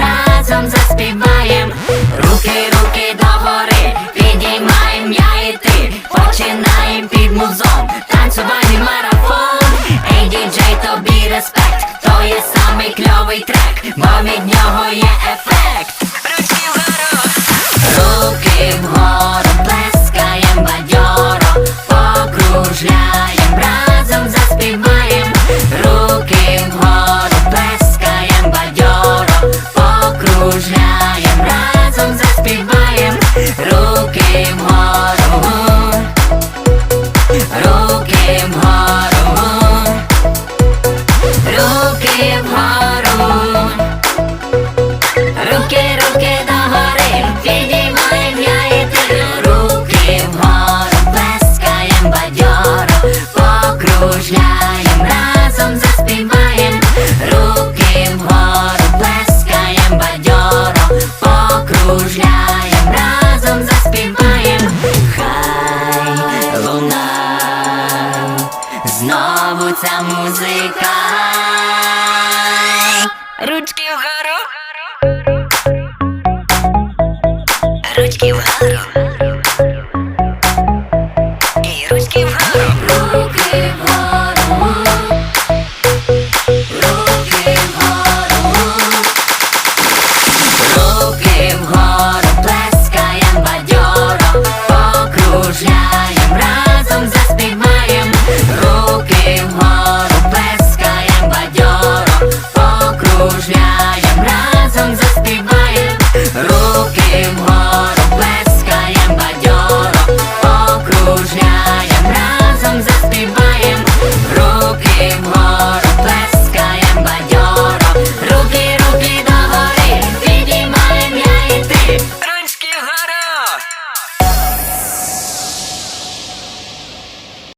разом заспіваєм. Руки, руки догори, підіймаєм я і ти. Починаєм під музон, танцювальний марафон. Ей, діджей, тобі респект, то є самий кльовий трек, бо від нього є ефект. Руки Знову ця музика. Ручки вгору. Ручки вгору.